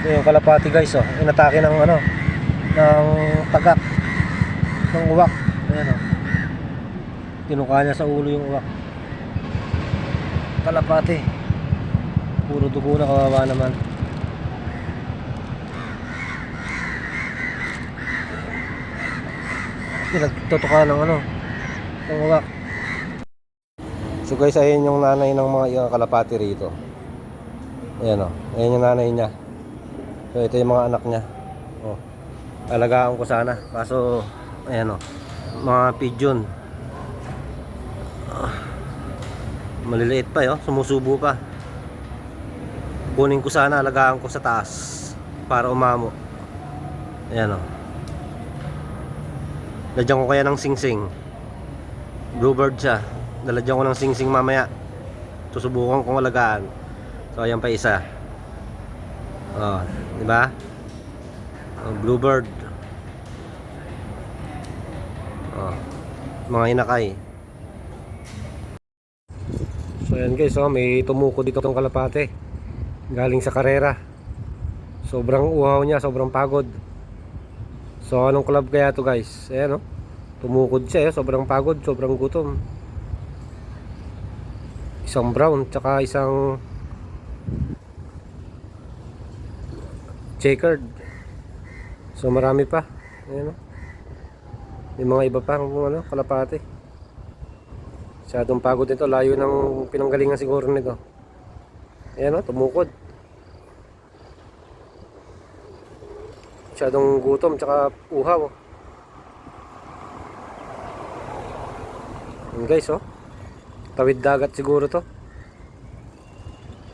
So yung kalapati guys oh, inatake ng ano ng tagak ng uwak. Ayan oh. Tinuka niya sa ulo yung uwak. Kalapati. Puro dugo na kawawa naman. Nagtutuka ng ano ng uwak. So guys, ayun yung nanay ng mga yung kalapati rito. Ayan o. Ayan yung nanay niya. So ito yung mga anak niya. Oh. Alagaan ko sana. Kaso, ayan o. Mga pigeon. Ah. Maliliit pa yo. Sumusubo pa. Kunin ko sana. Alagaan ko sa taas. Para umamo. Ayan o. Ladyan ko kaya ng singsing. Bluebird siya. Daladyan ko ng singsing mamaya. Susubukan kong alagaan. So ayan pa isa. Oh, di ba? Oh, bluebird. Oh, mga inakay. So ayan guys, oh, may tumuko dito ng kalapate. Galing sa karera. Sobrang uhaw niya, sobrang pagod. So anong club kaya to guys? Ayan oh. Tumukod siya, eh. sobrang pagod, sobrang gutom. Isang brown, tsaka isang checkered. So marami pa. Ayan o. May mga iba pa kung ano, kalapate. Masyadong pagod nito. Layo ng pinanggalingan siguro nito. Ayan o, tumukod. Masyadong gutom tsaka uhaw. Ayan guys oh. Tawid dagat siguro to.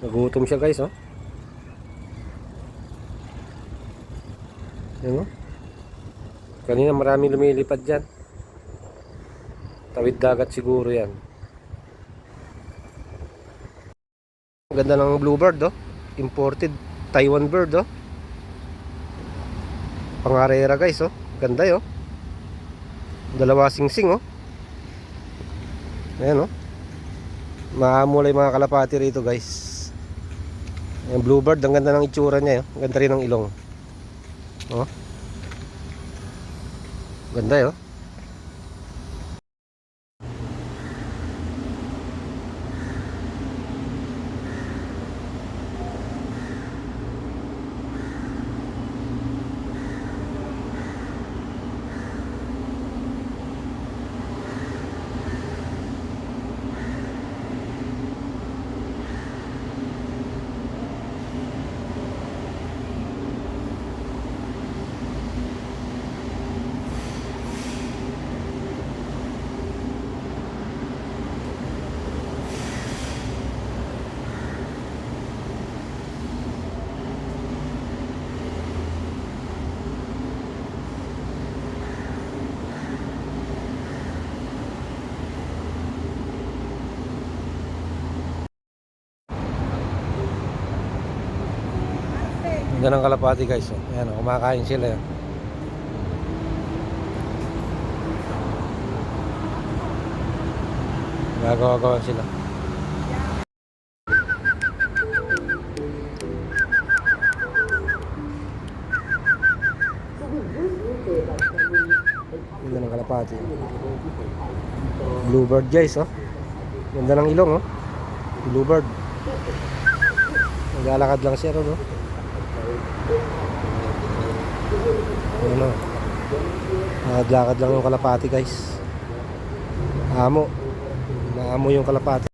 Nagutom siya guys oh. Yan o. Kanina maraming lumilipad dyan. Tawid dagat siguro yan. Ganda ng bluebird oh. Imported Taiwan bird oh. Pangarera guys oh. Ganda oh. Dalawa singsing oh. Ayan oh. Maamulay mga kalapati rito guys. Yung bluebird, ang ganda ng itsura niya. Oh. Ganda rin ng ilong. Oh. Ganda yo. Ganda ng kalapati guys. Oh. Ayan, oh, kumakain sila. oh. Gagawa-gawa sila. Ganda ng kalapati. Bluebird guys, oh. Ganda ng ilong, oh. Bluebird. Naglalakad lang siya, no? Ano? Naglakad lang yung kalapati guys. Amo. Naamo yung kalapati.